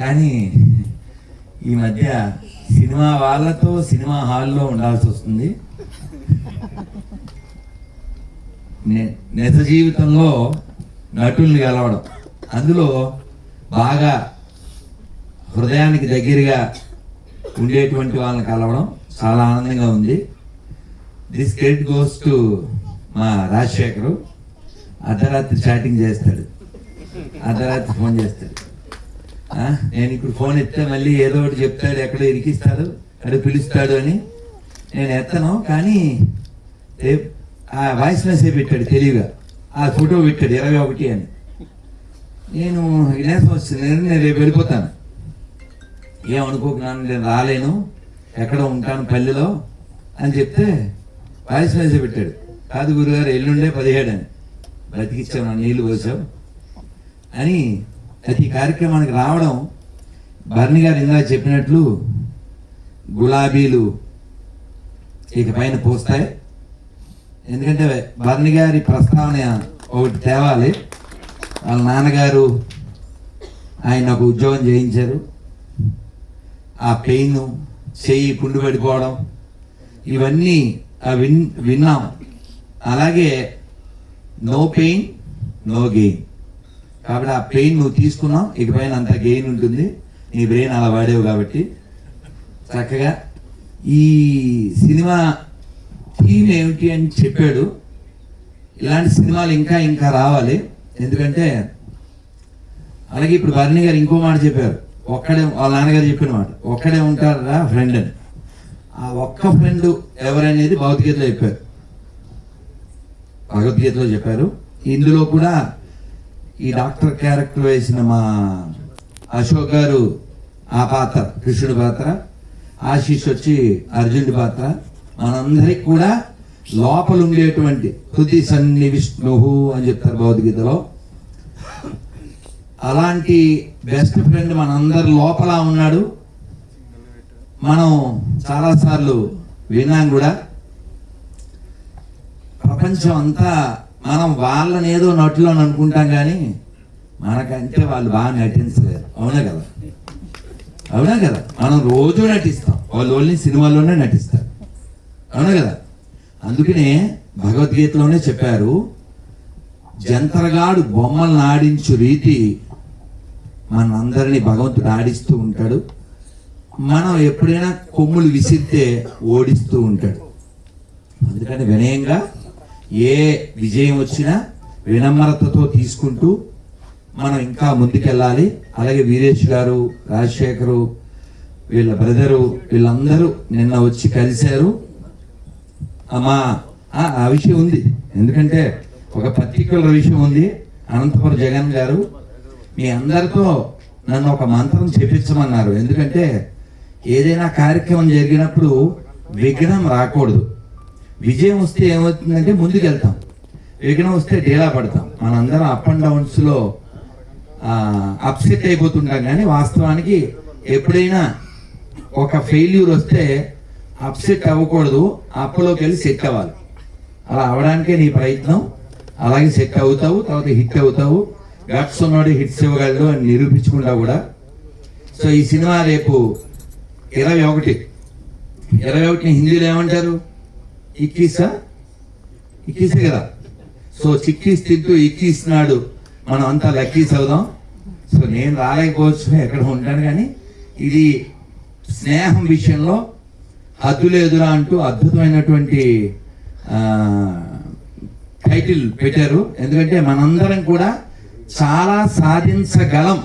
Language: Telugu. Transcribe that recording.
కానీ ఈ మధ్య సినిమా వాళ్ళతో సినిమా హాల్లో ఉండాల్సి వస్తుంది. నే- నిజ జీవితంలో నటుల్ని కలవడం అందులో బాగా హృదయానికి దగ్గరగా ఉండేటువంటి వాళ్ళని కలవడం చాలా ఆనందంగా ఉంది. దిస్ క్రెడిట్ గోస్ టు మా రాజశేఖరు. అర్ధరాత్రి చాటింగ్ చేస్తాడు. అర్ధరాత్రి ఫోన్ చేస్తాడు. నేను ఇప్పుడు ఫోన్ ఎత్తే మళ్ళీ ఏదో ఒకటి చెప్తాడు ఎక్కడో ఇరికిస్తాడు అక్కడ పిలుస్తాడు అని నేను ఎత్తను. కానీ రేపు ఆ వాయిస్ మెసేజ్ పెట్టాడు తెలివిగా. ఆ ఫోటో పెట్టాడు ఇరవై ఒకటి అని. నేను వినేసం వచ్చింది నేను రేపు వెళ్ళిపోతాను. ఏమనుకోకున్నాను నేను రాలేను. ఎక్కడ ఉంటాను పల్లెలో అని చెప్తే వాయిస్ మెసేజ్ పెట్టాడు. కాదు గురుగారు ఎల్లుండే పదిహేడు అని. బతికిచ్చావు నీళ్ళు పోసావు అని ప్రతి కార్యక్రమానికి రావడం భరణి గారు ఇందా చెప్పినట్లు గులాబీలు ఇక పైన పూస్తాయి. ఎందుకంటే భరణి గారి ప్రస్తావన ఒకటి తేవాలి. వాళ్ళ నాన్నగారు ఆయన ఒక ఉద్యోగం చేయించారు. ఆ పెయిన్ చెయ్యి పుండు పడిపోవడం ఇవన్నీ ఆ విన్ విన్నాం. అలాగే నో పెయిన్ నో గెయిన్. కాబట్టి ఆ పెయిన్ నువ్వు తీసుకున్నావు ఇకపైన అంత గెయిన్ ఉంటుంది. నీ బ్రెయిన్ అలా వాడేవు కాబట్టి. చక్కగా ఈ సినిమా థీమ్ ఏమిటి అని చెప్పాడు. ఇలాంటి సినిమాలు ఇంకా ఇంకా రావాలి. ఎందుకంటే అలాగే ఇప్పుడు భరణి గారు ఇంకో మాట చెప్పారు. ఒక్కడే వాళ్ళ నాన్నగారు చెప్పిన మాట. ఒక్కడే ఉంటారా ఫ్రెండ్ అని. ఆ ఒక్క ఫ్రెండ్ ఎవరనేది భగవద్గీతలో చెప్పారు. భగవద్గీతలో చెప్పారు. ఇందులో కూడా ఈ డాక్టర్ క్యారెక్టర్ వేసిన మా అశోక్ గారు ఆ పాత్ర కృష్ణుడి పాత్ర ఆశీష్ వచ్చి అర్జునుడి పాత్ర మనందరికి కూడా లోపల ఉండేటువంటి హృది సన్ని విష్ణుహు అని చెప్తారు భగవద్గీతలో. అలాంటి బెస్ట్ ఫ్రెండ్ మనందరి లోపల ఉన్నాడు. మనం చాలాసార్లు విన్నాం కూడా. ప్రపంచం అంతా మనం వాళ్ళని ఏదో నటులు అని అనుకుంటాం కానీ మనకంటే వాళ్ళు బాగా నటించలేరు. అవునా కదా? అవునా కదా? మనం రోజు నటిస్తాం. వాళ్ళు ఓన్లీ సినిమాల్లోనే నటిస్తారు. అవునా కదా? అందుకనే భగవద్గీతలోనే చెప్పారు జంతరగాడు బొమ్మలను ఆడించు రీతి మనందరినీ భగవంతుడు ఆడిస్తూ ఉంటాడు. మనం ఎప్పుడైనా కొమ్ములు విసిరితే ఓడిస్తూ ఉంటాడు. అందుకని వినయంగా ఏ విజయం వచ్చినా వినమ్రతతో తీసుకుంటూ మనం ఇంకా ముందుకెళ్ళాలి. అలాగే వీరేష్ గారు రాజశేఖరు వీళ్ళ బ్రదరు వీళ్ళందరూ నిన్న వచ్చి కలిశారు. మా ఆ ఆ విషయం ఉంది. ఎందుకంటే ఒక పర్టికులర్ విషయం ఉంది. అనంతపురం జగన్ గారు మీ అందరితో నన్ను ఒక మంత్రం చెప్పించమన్నారు. ఎందుకంటే ఏదైనా కార్యక్రమం జరిగినప్పుడు విఘ్నం రాకూడదు. విజయం వస్తే ఏమవుతుందంటే ముందుకు వెళ్తాం విఘ్నం వస్తే డీలా పడతాం. మనందరం అప్ అండ్ డౌన్స్లో అప్సెట్ అయిపోతుంటాం కానీ వాస్తవానికి ఎప్పుడైనా ఒక ఫెయిల్యూర్ వస్తే అప్సెట్ అవ్వకూడదు. అప్పులోకి వెళ్ళి సెట్ అవ్వాలి. అలా అవడానికే నీ ప్రయత్నం. అలాగే సెట్ అవుతావు తర్వాత హిట్ అవుతావు. గట్స్ ఉన్నాడు హిట్స్ ఇవ్వగలడు అని నిరూపించుకుంటా కూడా. సో ఈ సినిమా రేపు ఇరవై ఒకటి. ఇరవై ఒకటిని హిందీలో ఏమంటారు? ఇక్కీసా? ఇక్కీసే కదా. సో చిక్కీస్ తింటూ ఇక్కీస్తున్నాడు మనం అంతా లక్కీస్ అవుదాం సో నేను రాలేకపోవచ్చు ఎక్కడ ఉంటాను కానీ ఇది స్నేహం విషయంలో హద్దులేదురా అంటూ అద్భుతమైనటువంటి టైటిల్ పెట్టారు. ఎందుకంటే మనందరం కూడా చాలా సాధించగలం.